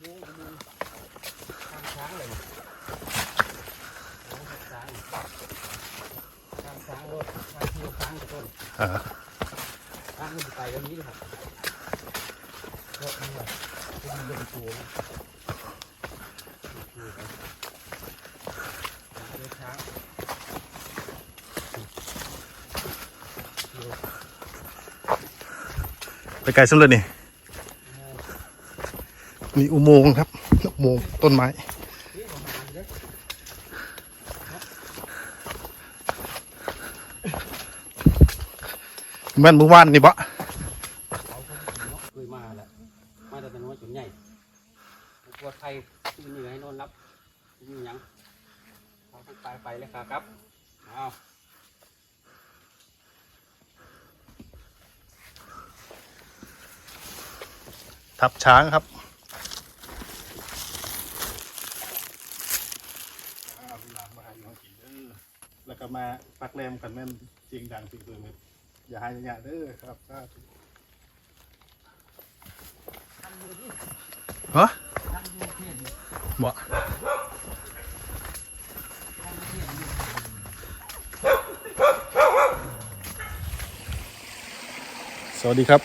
โมงอุโมงค์ทางช้างเลยโอ้ทางช้างทางช้างรถทางเที่ยวช้างกับต้นอ่าช้างมันไปแบบนี้เลยครับรถมันแบบมันเป็นตัวนะไปเดินช้างเดี๋ยวไกลสำเร็จนี่ มีอุโมงค์ครับอุโมงค์ต้นไม้นี่ประมาณเด้อแม่นเมื่อวานนี่บ่เขาคนเนาะเคยมาแล้วมาแต่เป็นน้อยจนใหญ่กลัวใครที่มันเหนื่อยให้นอนรับที่มีหยังเขาต้องไปไปเลยครับครับเอาทับช้างครับแล้วก็มาปักแรมกันแม่น จริงดังจริงเลยอย่าให้ยาเด้อครับสาธุฮะบ่สวัสดีครับ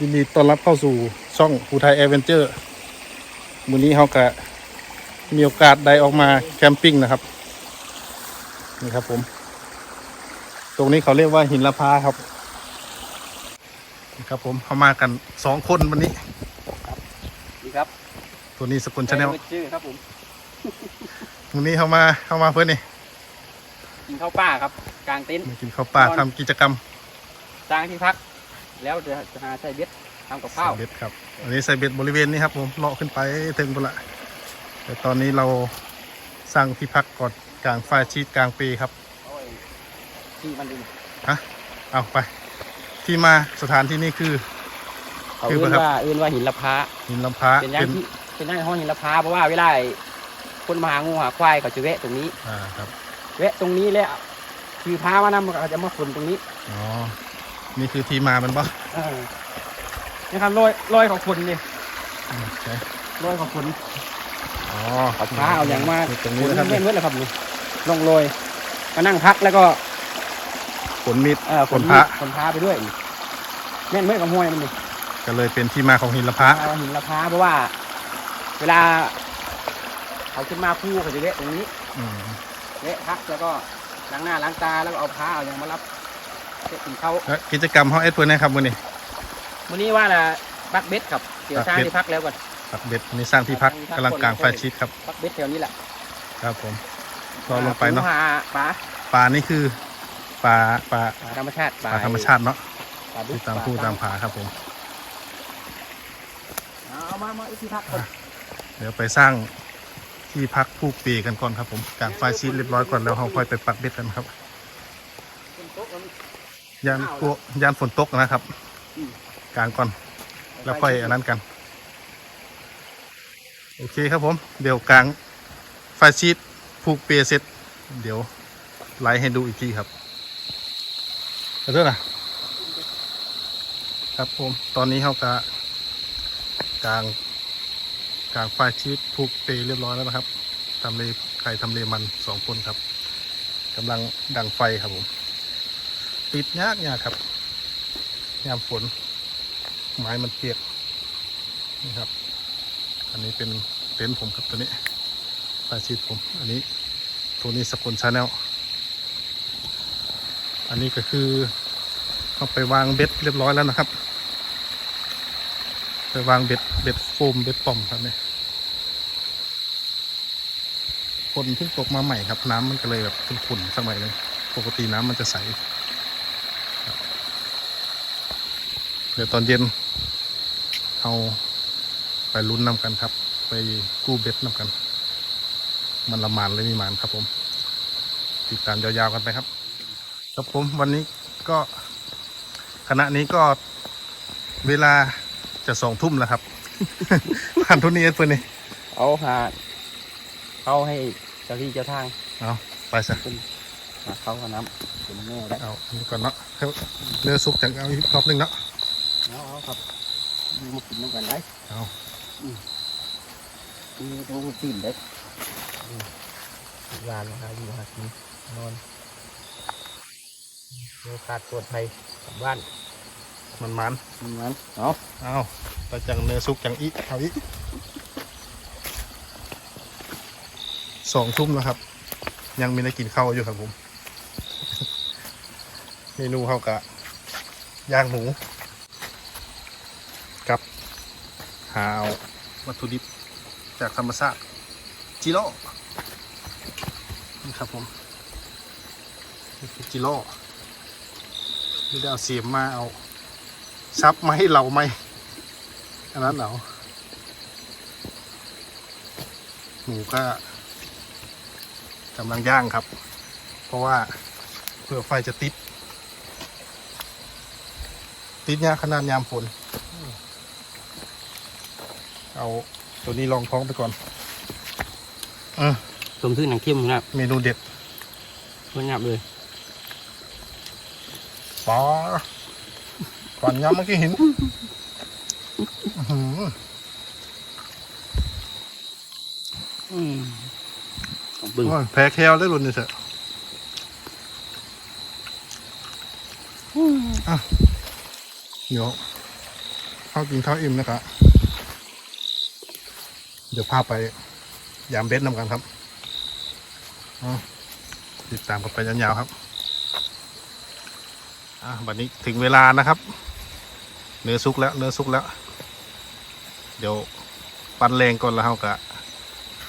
ยินดีต้อนรับเข้าสู่ช่องภูไทยแอเวนเจอร์วันนี้เขาก็มีโอกาสได้ออกมาแคมปิ้งนะครับ นี่ครับผม ตรงนี้เขาเรียกว่าหินละพาครับนี่ครับผมเขามากันสองคนวันนี้ดีครับ ตัวนี้สกุลชาแนลชื่อครับผมวันนี้เขามาเขามาเพื่อนนี่กินข้าวป้าครับ กลางเต็นท์มากินข้าวปลาทำกิจกรรมสร้างที่พัก แล้วจะจะหาใส่เบ็ดทำกับข้าวใส่เบ็ดครับ อันนี้ใส่เบ็ดบริเวณนี้ครับผมเลาะขึ้นไปถึงบุนละแต่ตอนนี้เราสร้างที่พักก่อนกลางไฟชีตกลางปีครับโอ้ย ที่มันดึงเอาไป ที่มาสถานที่นี้คือ เขาคือเอื้นครับ ว่าเอื้นว่าหินละพาหินลำพร้าเป็นย่าเป็งนที่เป็นย่างห้องหินละพาเพราะว่าเวลาคนมาหางูหาควายเขาจะแวะตรงนี้อ่าครับแวะตรงนี้แล้วคือพามานะมันก็จะมาฝนตรงนี้อ๋อนี่คือที่มามันปะเออนะครับรอยรอยของคนนี่อืมใช่รอยของคนอ๋อเอาพาเอาอย่างมากตรงนี้นะครับ เล่นเวทเลยครับนี่ลงโรยมานั่งพักแล้วก็ ผลมีดเออขนพระขนพาไปด้วยแม่นเมื่อกับห้วยมันนี่ก็เลยเป็นที่มาของหินลำพร้าเอาหินละพาเพราะว่า เวลาเขาขึ้นมาคู่เขาจะเวะตรงนี้อืมเวะพักแล้วก็ล้างหน้าล้างตาแล้วก็เอาผ้าเอาอย่างมารับเช็ดกินเขาแล้วกิจกรรมเขาเอ็ดเพื่อนนะครับวันนี้วันนี้ว่าละปักเบ็ดครับเดี๋ยวปักสร้างเบ็ดที่พักแล้วก่อนปักเบ็ดวันนี้สร้างที่พักกำลังกลางไฟชีตครับปักเบ็ดแถวนี้แหละครับผมรอลงไปเนาะหาปลาปลานี่คือ ปลาปลาปลาธรรมชาติปลาธรรมชาติเนาะปลาดุที่กตามผู้ตามผาครับผมเอามามาที่พักก่อนเดี๋ยวไปสร้างที่พักผู้ปีกันก่อนครับผมกลางไฟชีตเรียบร้อยก่อนแล้วเราค่อยไปปักเบ็ดกันครับเป็นโต๊ะแล้วยานกลัวยานฝนตกนะครับอืมกลางก่อนแล้วค่อยอันนั้นกัน โอเคครับผม เดี๋ยวกลางไฟชีตผูกเปียเสร็จ เดี๋ยวไลฟ์ให้ดูอีกทีครับ ขอโทษนะครับผมตอนนี้เขากะกลางกลางไฟชีตผูกเปยเรียบร้อยแล้วนะครับทำเลใครทำเลมันสองคนครับกำลังดังไฟครับผม ติดยากยากครับยามฝน ไม้มันเปียกนี่ครับ อันนี้เป็นเต็นท์ผมครับตัวนี้ปลายชีตผม อันนี้ตัวนี้สกุลชาแนล อันนี้ก็คือเอาไปวางเบ็ดเรียบร้อยแล้วนะครับ ไปวางเบ็ดเบ็ดโฟมเบ็ดป่อมครับเนี่ยฝนเพิ่งตกมาใหม่ครับ น้ำมันก็เลยแบบขุ่นๆสักหน่อยเลยปกติน้ำมันจะใส เดี๋ยวตอนเย็นเอาไปลุ้นนำกันครับ ไปกู้เบ็ดนำกัน มันละมานเลยมีหมานครับผม ติดตามยาวๆกันไปครับ ครับผมวันนี้ก็คณะนี้ก็เวลาจะสองทุ่มแล้วครับ ผ่านทุนนี้เพื่อนนี่เอาหาเขาให้เจ้าที่เจ้าทางเอาไปซะหาเขากับน้ำเป็นแม่ได้เอาอันนี้ก่อนเนาะเดี๋ยวเนื้อซุปจากเอาอีกรอบหนึงเนาะเอาเอาครับดูมากินน้ำกันได้เอาอืมมีตัวตีนเด้ลานมาหาอยู่หากินนอน โอกาสตรวจภัยกลับบ้านมันมันมันเอาๆเอาไปจังเนื้อซุกจังอีเอาอีสองทุ่มแล้วครับ ยังมีได้กินข้าวอยู่ครับผม เมนูข้าวกะย่างหมูกับหาเอาวัตถุดิบจากธรรมชาติจิโร่นี่ครับผมนี่คือจิโร่ ไม่ได้เอาเสียมมาเอาซับมาให้เราไหมอันนั้นเหรอหมูก็กำลังย่างครับ เพราะว่าเผื่อไฟจะติด ติดยากขนาดยามฝน เอาตัวนี้ลองท้องไปก่อนเออสมชื่อหนังเข้มนะครับ เมนูเด็ดมันงับเลย ปอก่อนย้ำเมื่อกี้เห็นอืมของบึ้งแพ้แคลได้รุนเลยเถอะอะเดี๋ยวข้าวกินข้าวอิ่มนะครับเดี๋ยวพาไปยามเบ็ดนำกันครับติดตามกันไปยาวๆครับ อะวันนี้ถึงเวลานะครับ เนื้อซุกแล้วเนื้อซุกแล้ว เดี๋ยวปั้นแรงก่อนแล้วเราก็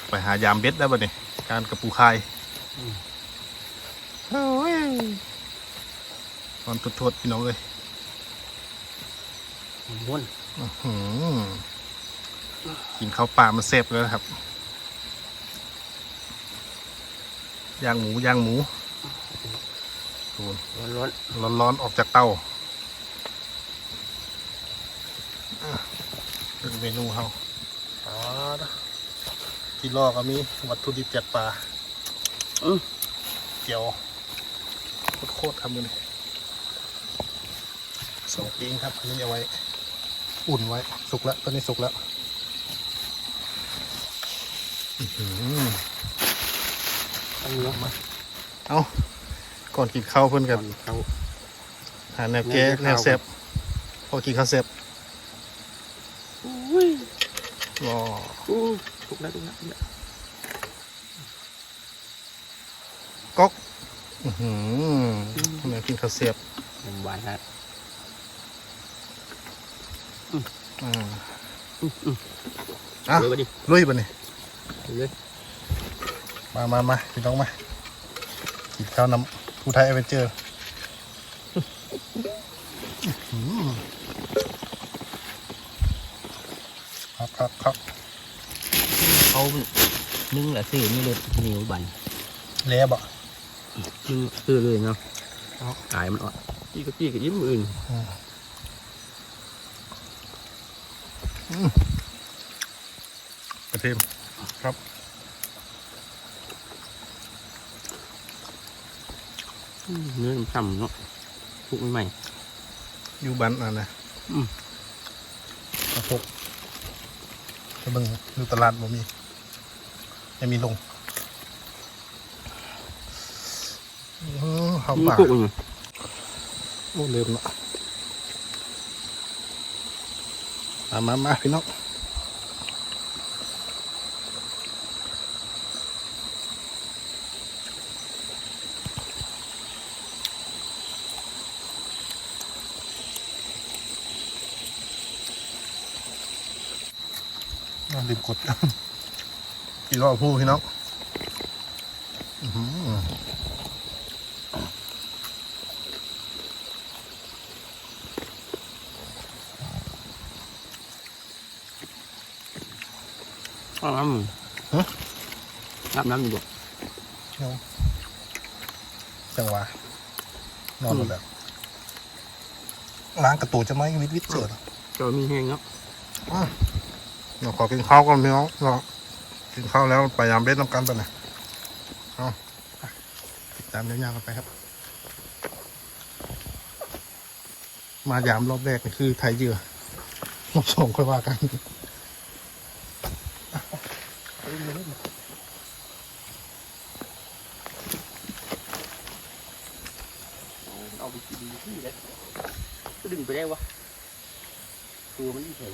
ไปหายามเบ็ดได้บ่เนี่ยการกระปูคายโอ้ยตอนทดๆพี่น้องเลยม้วนอื้อหือกินข้าวปลามันเซฟแล้วนะครับย่างหมูย่างหมู ดูร้อนร้อนๆออกจากเตาอะเป็นเมนูเขาอ๋อนะที่ลอกก็มีวัตถุดิบจากป่าๆอือเกี่ยวโคตรๆครับมือนี้สองปิ้งครับอันนี้เอาไว้ อุ่นไว้ สุกแล้วตอนนี้สุกแล้วอื้อหือเอาเนื้อมาเอา ก่อนกินข้าวเพื่อนกักันนเขาหาแนวแก้แนแนววข้าวเซฟพอกินข้าวเซฟอุ้ยรออู้ถูกแล้วถูกแล้วถูกแล้วก๊อกอื้อหือแนวกินข้าวเซฟมันหวานฮะอ่าอืออืออะเดี๋ยวไปดิลุยปะเนี่ยเอาเลยมามามาพี่น้องมา กินข้าวน้ำ ผู้ไทยเอเวนเจอร์อื้อหือครับครับครับเขานึ่งแหละซื้อนี่เลยเหนียวบันเละบ่นึ่งซื้อเลยเนาะขายมันอ่อนจี้ก็จี้กับยิ้มอื่นกระเทียมครับ อืม เนื้อมันฉ่ำเนาะคลุกใหม่อยู่บ้านอะนะอืมกระพกไปเบิ่งอยู่ตลาดบ่มีไม่มีลงโอ้เขาๆมันป่าคลุกอยู่โอ้ลืมเนาะมามามาพี่น้อง ลืมกดอีกรอบพูดพี่น้องอื้อหือเอาน้ำฮะน้ำน้ำอยู่บ่จังหวะนอนหมดแล้วล้างกระตูจะไหมวิทวิทเจิดเจอมีแห้งเนาะ เราขอกินข้าวก่อนพี่น้องเรากินข้าวแล้วไปยามเบ็ดน้ำกันไปนะเอาติดตามยากันไปครับ มายามรอบแรกนี่คือไทยเยือรอบสองค่อยว่ากัน เอาไปกินที่เลยก็ดึงไปได้วะตัวมันนี่เฉย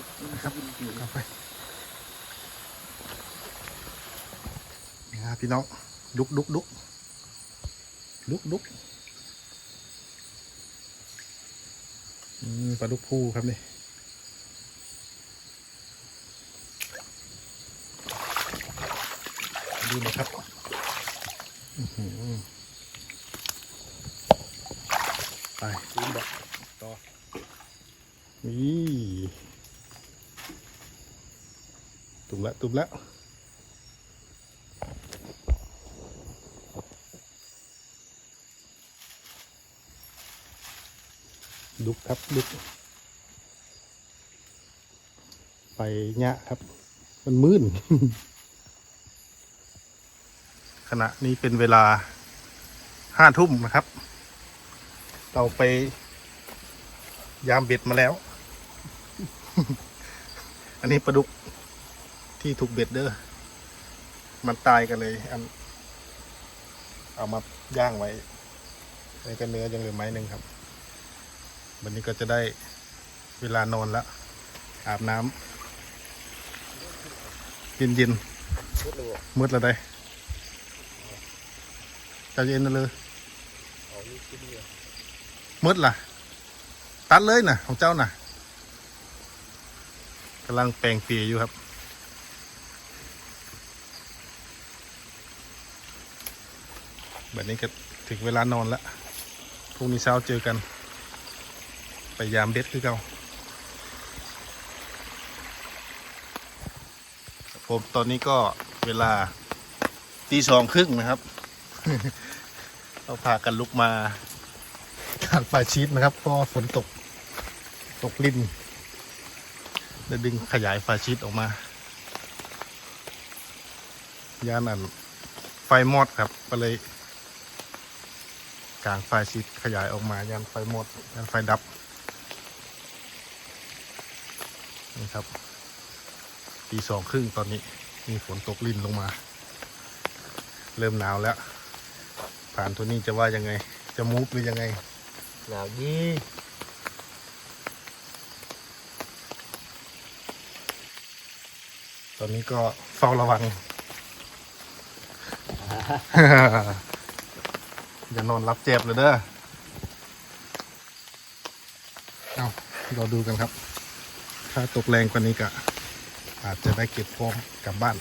นกินเอาไปนะพี่น้องลุกลุกลุกลุกลุกปลาดุกพูครับนี่ดูนะครับไป กินแบบ นี่ ตุ่มละตุ่มละลุกครับลุกไปเนี้ยครับ มันมืดขณะนี้เป็นเวลาห้าทุ่มนะครับ เราไปยามเบ็ดมาแล้ว อันนี้ปลาดุก ที่ถูกเบ็ดเด้อ มันตายกันเลย อัน เอามาย่างไว้ในกันเนื้อยังเหลือไม้หนึ่งครับ วันนี้ก็จะได้เวลานอนแล้ว อาบน้ำเย็นเย็นพูดเลยว่าๆมืดแล้วได้ใจะเย็นเลยเอานี่นเลยมืดล่ะ ตัดเลยนะของเจ้าน่ะกำลังแปลงเปียอยู่ครับ แบบนี้ก็ถึงเวลานอนแล้วพรุ่งนี้เช้าเจอกัน ไปยามเบ็ดคือเก่าผมตอนนี้ก็เวลาตีสองครึ่งนะครับเราพากันลุกมาทางปลาชีตนะครับเพราะฝนตกตกลิ่นได้ดึงขยายไฟชีตออกมา ย่านอันไฟมอดครับ ก็เลย กลางไฟชีตขยายออกมาย่านไฟมอดย่านไฟดับ นี่ครับตีสองครึ่งตอนนี้มีฝนตกลิ่นลงมา เริ่มหนาวแล้ว ผ่านตัวนี้จะว่ายังไง จะมูฟหรือยังไง หนาวยี่ตอนนี้ก็เฝ้าระวัง อย่านอนรับเจ็บเลยเด้อ เอาเราดูกันครับ ถ้าตกแรงกว่านี้ก็ อาจจะได้เก็บพร้อมกลับบ้าน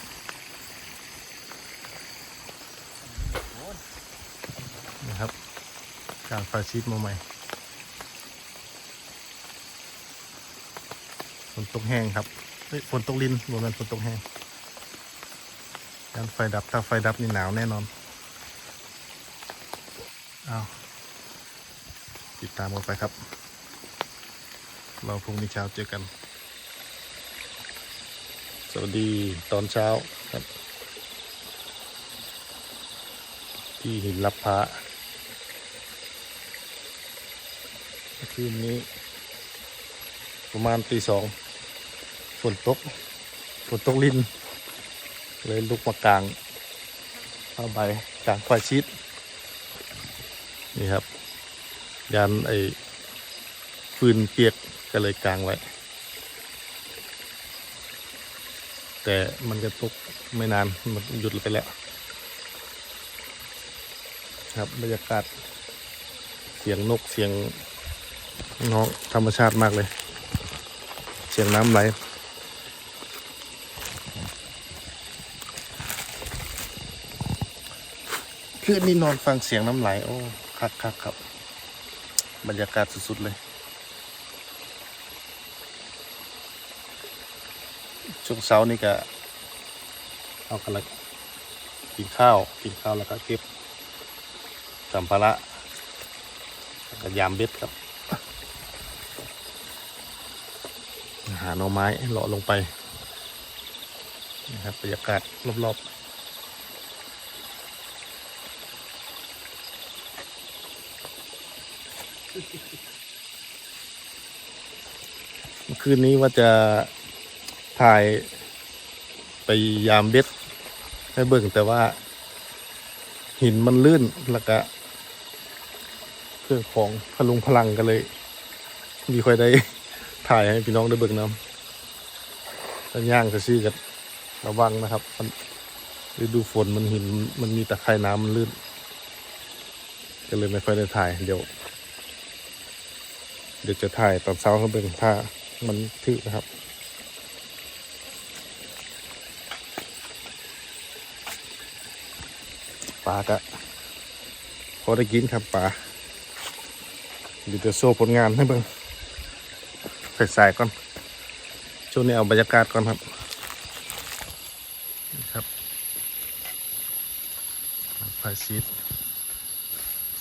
นะครับ การไฟชีตมาใหม่ฝนตกแห้งครับเฮ้ยฝนตกลินรวมกันฝนตกแห้งการไฟดับถ้าไฟดับนี่หนาวแน่นอน เอาติดตามกันไปครับ เราพรุ่งนี้เช้าเจอกัน สวัสดีตอนเช้าครับ ที่หินรับพระคืนนี้ ประมาณตีสองฝนตกฝนตกลิน เลยลุกมากลางผ้าใบกลางไฟชิด นี่ครับยันไอ้ฟืนเปียกก็เลยกลางไว้ แต่มันก็ตกไม่นานมันหยุดไปแล้ว ครับบรรยากาศเสียงนกเสียงน้องธรรมชาติมากเลย เสียงน้ำไหลคืนนี้นอนฟังเสียงน้ำไหลโอ้ คักคักครับ บรรยากาศสุดๆเลย ช่วงเช้านี่ก็เอากันละกินข้าว กินข้าวแล้วก็เก็บสัมภาระแล้วก็ยามเบ็ดครับ หาหน่อไม้เลาะลงไปนะครับบรรยากาศรอบๆ เมื่อ คืนนี้ว่าจะถ่ายไปยามเบ็ดให้เบิ่งแต่ว่า หินมันลื่นแล้วก็เครื่องของพลุงพลังกันเลย มีค่อยได้ถ่ายให้พี่น้องได้เบิ่งน้ำแต่ย่างก็ซี่กันระวังนะครับ มันฤดูฝนมันหินมันมีตะไคร่น้ำมันลื่น ก็เลยไม่ค่อยได้ถ่ายเดี๋ยว เดี๋ยวจะถ่ายตอนเช้าให้เบิ่งถ้ามันถึกนะครับปลากะพอได้กินครับปลาเดี๋ยวจะโซ่ผลงานให้เบิ่งใส่สายก่อนช่วงนี้เอาบรรยากาศก่อนครับครับไฟซีด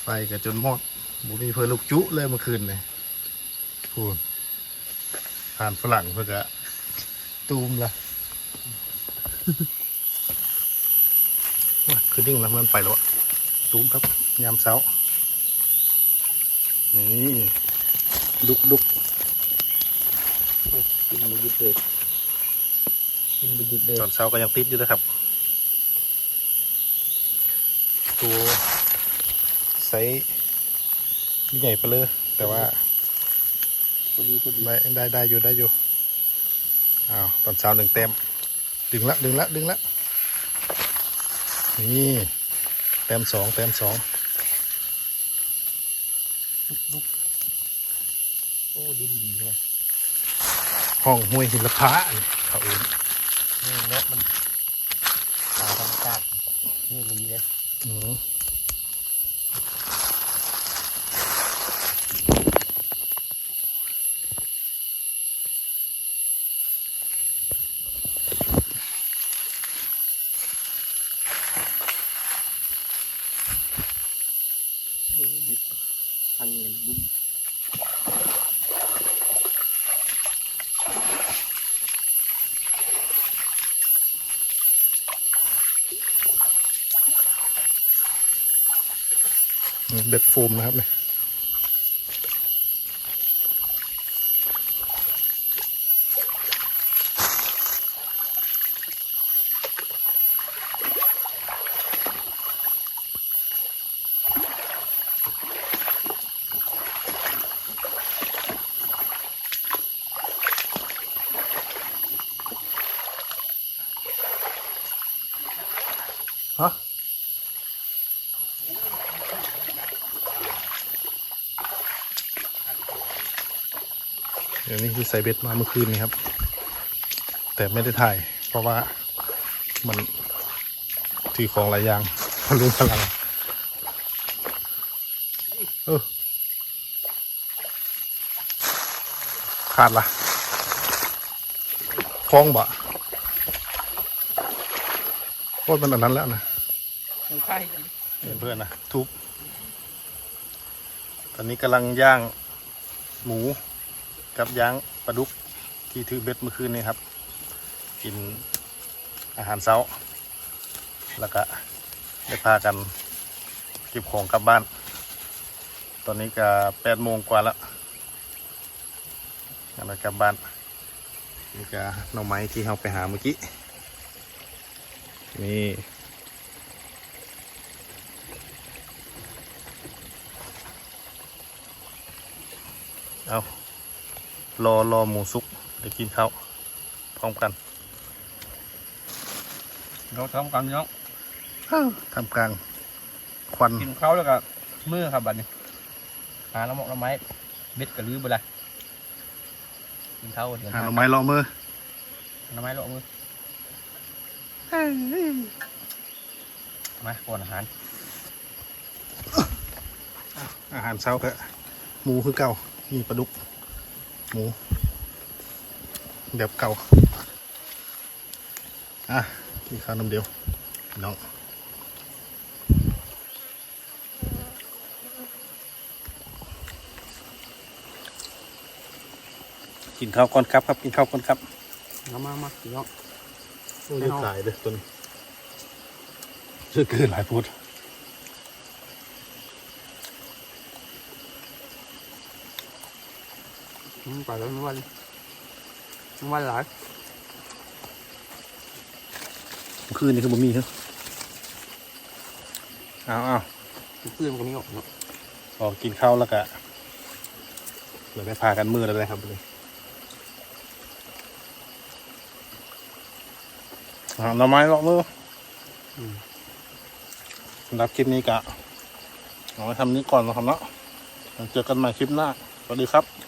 ไฟกับจนหมดบุมีเพื่อลูกจุเลยเมื่อคืนเลย พูนผ่านฝรั่งเพื่อกะตูมละว้าคือดิ้งแล้วมันไปแล้วอะตูมครับ ยามเช้า นี่ดุกดุกกินไม่หยุดเลยกินไม่หยุดเลยตอนเช้าก็ยังติดอยู่นะครับ ตัวไซส์ใหญ่ไปเลยแต่ว่าพ อดีพอดีได้ได้ได้อยู่ได้อยู่อ้าวตอนเช้าหนึ่งเต็ม ดึงละดึงละดึงละนี่เต็มสองเต็มสองโอ้ดินดีนะห้องห้วยหินละพะนี่เขาเองนี่เนาะมันตาธรรมชาตินี่คนนี้เลยอืม โอ้ยึดพันเงินบุ้ม เบ็ดโฟมนะครับเนี่ย เดี๋ยวนี้คือใส่เบ็ดมาเมื่อคืนนี้ครับ แต่ไม่ได้ถ่าย เพราะว่ามันถือของหลายอย่างพลุงพลังเออขาดละคล้องบ่โคตรมันอันนั้นแล้วนะมันไข่กินเห็นเพื่อนนะทุบตอนนี้กำลังย่างหมู กับย่างปลาดุกที่ถือเบ็ดเมื่อคืนนี้ครับ กินอาหารเช้า แล้วก็ได้พากันเก็บของกลับบ้าน ตอนนี้ก็แปดโมงกว่าแล้วกำลังกลับบ้านนี่ก็หน่อไม้ที่เราไปหาเมื่อกี้ นี่เอา รอรอหมูสุกเดี๋ยวกินข้าวพร้อมกันเราทำกันเนาะทำกลางควันกินข้าวแล้วก็มือครับบัดนี้หาน้ำหมกน้ำไม้เบ็ดกระลือไปเลยกินข้าวเดี๋ยวหาหน่อไม้รอมือน้ำไม้ลงมือมาก่อนอาหาร อาหารเช้าก็หมูคือเก่ามีปลาดุก หมู แบบเก่า อะกินข้าวน้ำเดียวพี่น้องกินข้าวก่อนครับครับกินข้าวก่อนครับเอามามาพี่น้องโอ้ยตายเลยตัวนี้เชื่อเกินหลายฟุตอืมไปแล้วมันวันมันวันหลายคืนนี่คือบ่มีเหรอเอาเอาเพื่อนมันก็ไม่ออกเนาะออกกินข้าวแล้วก็เดี๋ยวได้พากันมือแล้วเลยครับเลยเอาหน่อไม้ลอกมืออสำหรับคลิปนี้กะเอาไว้ทำนี้ก่อนนะครับเนาะเจอกันใหม่คลิปหน้า สวัสดีครับครับ